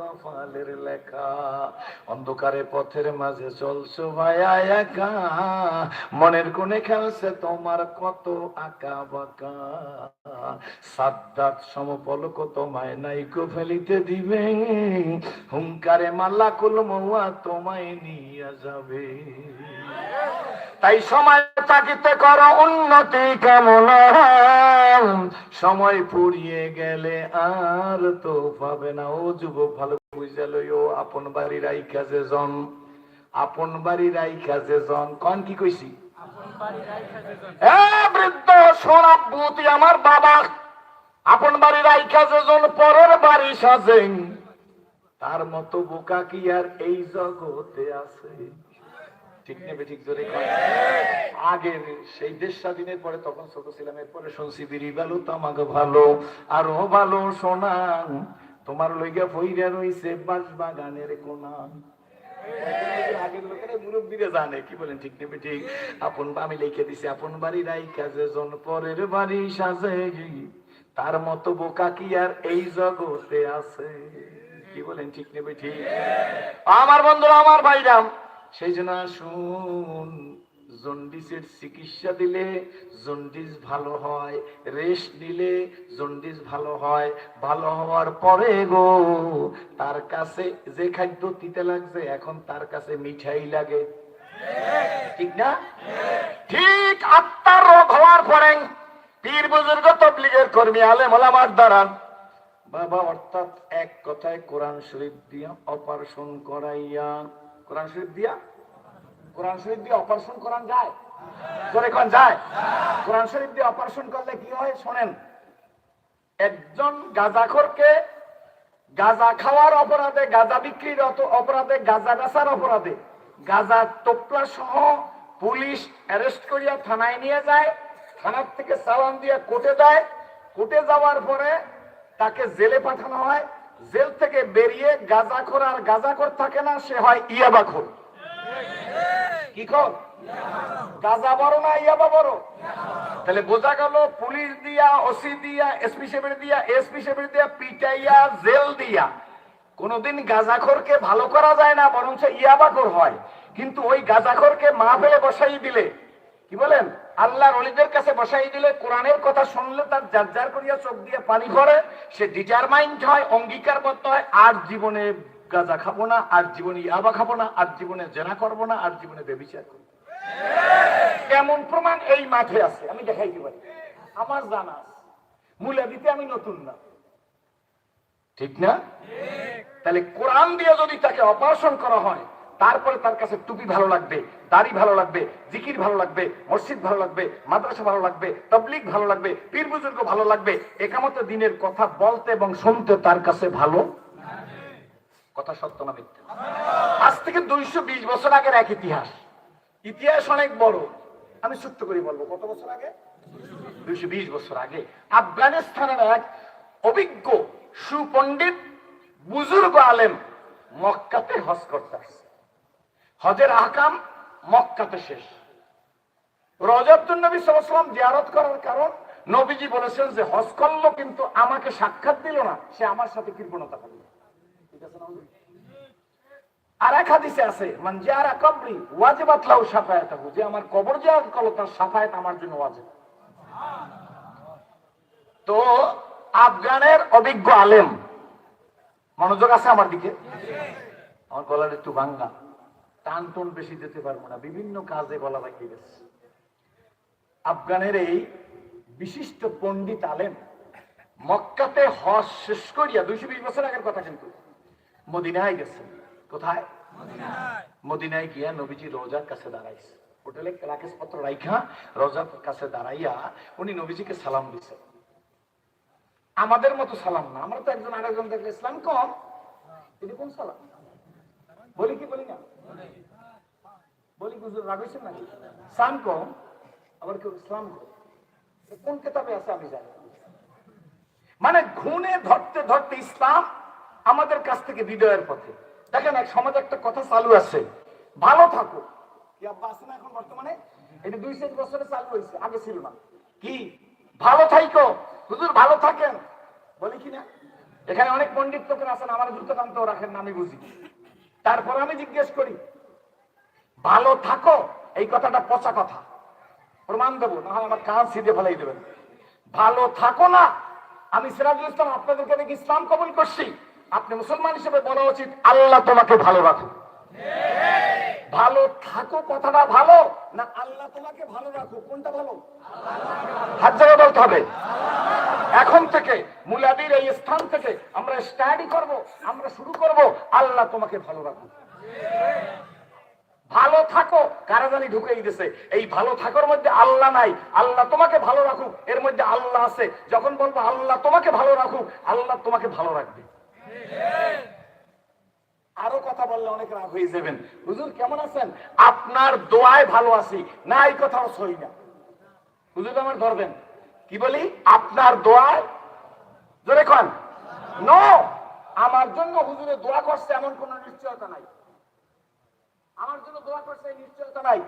কপালের লেখা। অন্ধকারে পথের মাঝে চলছো ভাইয়া একা। মনের কোণে খেলছে তোমার কত আঁকা বাঁকা। সাদ্দাত সমপলক তোমায় নাইকো ফেলিতে দিবে। হুঙ্কারে মাল্লা কুল মহুয়া তোমায় নিয়ে যাবে। তাই সময় তাকিতে করো উন্নতি কামনা? সময় ফুরিয়ে গেলে আর তো পাবে না। ও যুবক, ভালো বুঝে লইও, আপন বাড়ি রাইখা যে জন। আপন বাড়ি রাইখা যে জন। কন কি কইছি? বৃদ্ধ সোনাব আমার বাবা। আপন বাড়ি রাইখা যে জন, পরের বাড়ি সাজেন। তার মতো বোকা কি আর এই জগতে আছে? ঠিক নেবে, ঠিক জোরে কয়। আগে সেই পরে তখন ছোট ছিলাম, এরপরে শুনছি ভালো ভালো, আরও ভালো তোমার লইগা রইছে বাস বাগানের কোনা। আগের আপন আমি দিছি, আপন বাড়ি জন পরের বাড়ি সাজে। তার মতো বোকা কি আর এই জগতে আছে? কি বলেন, ঠিক নেবে, ঠিক। আমার বন্ধুরা, আমার ভাইরাম সেই জন্য শুন জন্ডিসের চিকিৎসা দিলে জন্ডিস ভালো হয়, রেস্ট নিলে জন্ডিস ভালো হয়। ভালো হওয়ার পরে গো, তার কাছে যে খাদ্য তিতে লাগছে, এখন তার কাছে মিঠাই লাগে। ঠিক না? ঠিক আত্মার রোগ হওয়ার পরে পীর বুজুর্গ তবলিগের কর্মী আলেম ওলামার দ্বারা বাবা অর্থাৎ এক কথায় কোরআন শরীফ দিয়া অপারেশন করাইয়া কোরআন শরীফ দিয়া, কোরআন শরীফ দিয়ে অপারেশন করান যায়। করে কোন, যায়। কোরআন শরীফ দিয়ে অপারেশন করলে কি হয় শোনেন, একজন গাজাখোরকে গাজা খাওয়ার অপরাধে, গাজা বিক্রির অপরাধে, গাজা বেচার অপরাধে, গাজা টোপলা সহ পুলিশ অ্যারেস্ট করিয়া থানায় নিয়ে যায়, থানার থেকে চালান দিয়ে কোর্টে দেয়। কোর্টে যাওয়ার পরে তাকে জেলে পাঠানো হয়। জেল থেকে বেরিয়ে গাজাখোর আর গাজাখোর থাকে না, সে হয় ইয়াবাখোর। কি কর গাজা বড় না ইয়াবা বড়? তাহলে বোঝা গেল পুলিশ দিয়া, ওসি দিয়া, এসপি সেবের দিয়া, এসপি সেবের দিয়া, পিটাইয়া, জেল দিয়া। কোনদিন গাজাখোরকে ভালো করা যায় না, বরঞ্চ ইয়াবাখোর হয়। কিন্তু ওই গাজাখোরকে মা ফেলে বসাই দিলে কি বলেন? আল্লাহর অলিদের কাছে বসাই দিলে কোরআনের কথা শুনলে তার যার যার করিয়া চোখ দিয়ে পানি পড়ে সে ডিটারমাইন্ড হয় অঙ্গীকারবদ্ধ হয় আর জীবনে গাজা খাব না আর জীবনে ইয়াবা খাব না আর জীবনে জেনা করব না আর জীবনে বেবিচার করব। এমন প্রমাণ এই মাঠে আছে আমি দেখাইতে পারি। আমার জানা আছে। মূলা দিতে আমি নতুন না। ঠিক না? তাহলে কোরআন দিয়ে যদি তাকে অপারেশন করা হয় তারপরে তার কাছে টুপি ভালো লাগবে, দাড়ি ভালো লাগবে, জিকির ভালো লাগবে, মসজিদ ভালো লাগবে, মাদ্রাসা ভালো লাগবে, তবলিগ ভালো লাগবে পীর বুজুর্গ ভালো লাগবে, একামত দিনের কথা বলতে এবং শুনতে তার কাছে ভালো? কথা সত্য না মিথ্যা? আজ থেকে দুইশো বিশ বছর আগের এক ইতিহাস। ইতিহাস অনেক বড়। আমি সত্য করে বলব, কত বছর আগে? দুইশো বিশ বছর আগে। আফগানিস্তানের এক অভিজ্ঞ সুপণ্ডিত বুজুর্গ আলেম মক্কাতে হজ করতে আসছে। হজের আহকাম মক্কাতে শেষ। রজাবতুল নবী সাল্লাম জিয়ারত করার কারণ নবীজি বলেছেন যে, হজ করল কিন্তু আমাকে সাক্ষাৎ দিল না, সে আমার সাথে কৃপণতা করল। আর এক হাদিসে আছে, মান জিয়ারা কবরি ওয়াজিবাত লাহু শাফায়াতাহু যে আমার কবর জিয়ারত করল, তার শাফায়াত আমার জন্য ওয়াজিব। তো আফগানের অভিজ্ঞ আলেম, মনোযোগ আছে আমার দিকে? আমার গলার একটু ভাঙ্গা। টান টন বেশি দিতে পারব না। বিভিন্ন কাজে গলা রাখি গেছে। আফগানের এই বিশিষ্ট পণ্ডিত আলেম মক্কাতে হজ শেষ করিয়া দুইশো বিশ বছর আগের কথা কিন্তু মদিনায় গেছে কোথায়? মদিনায় গিয়া নবীজি রোজার কাছে দাঁড়াইছে। হোটেলে রাকেশ পত্র রাইখা রোজার কাছে দাঁড়াইয়া উনি নবীজিকে সালাম দিছে। আমাদের মতো সালাম না, আমরা তো একজন আরেকজন দেখলে ইসলাম কম। এটা কোন সালাম? বলি কি, বলি না? বলি গুজর রাগ হয়েছে নাকি? সালাম কম, আবার কেউ ইসলাম কম। কোন কেতাবে আছে আমি জানি মানে ঘুণে ধরতে ধরতে ইসলাম আমাদের কাছ থেকে বিদয়ের পথে। দেখেন এক সমাজে একটা কথা চালু আছে, ভালো থাকো। আছে না এখন বর্তমানে? এটা দুই চার বছরে চালু হয়েছে, আগে ছিল না। কি? ভালো থাইকো। হুজুর ভালো থাকেন। বলি কি না? এখানে অনেক পণ্ডিত লোকের আছেন, আমার জুতো টানতেও রাখেন না, আমি বুঝি। তারপর আমি জিজ্ঞেস করি, ভালো থাকো? এই কথাটা পচা কথা। প্রমাণ দেবো, না হয় আমার কাজ সিধে ফেলাই দেবেন। ভালো থাকো না। আমি সিরাজুল ইসলাম আপনাদেরকে দেখি ইসলাম কবুল করছি। আপনি মুসলমান হিসেবে বলা উচিত, আল্লাহ তোমাকে ভালো রাখো ভালো থাকো, কথাটা ভালো? না, আল্লাহ তোমাকে ভালো রাখো কোনটা ভালো? হাত জায়গায় বলতে হবে। এখন থেকে মুলাদির এই স্থান থেকে আমরা স্টাডি করব, আমরা শুরু করব, আল্লাহ তোমাকে ভালো রাখো ভালো থাকো কারা জানি ঢুকেই দিছে এই ভালো থাকার মধ্যে আল্লাহ নাই। আল্লাহ তোমাকে ভালো রাখুক। এর মধ্যে আল্লাহ আছে। যখন বলব আল্লাহ তোমাকে ভালো রাখুক, আল্লাহ তোমাকে ভালো রাখবে। আরও কথা বললে অনেক রাগ হয়ে যাবেন। হুজুর, কেমন আছেন? আপনার দোয়ায় ভালো আছি। না, এই কথাও সই না। হুজুর, আমার ধরবেন। কি বলি? আপনার দোয়ায়? জোরে কন। নো আমার জন্য হুজুরে দোয়া করছে এমন কোন নিশ্চয়তা নাই। আমার জন্য দোয়া করছে নিশ্চয়তা নাই।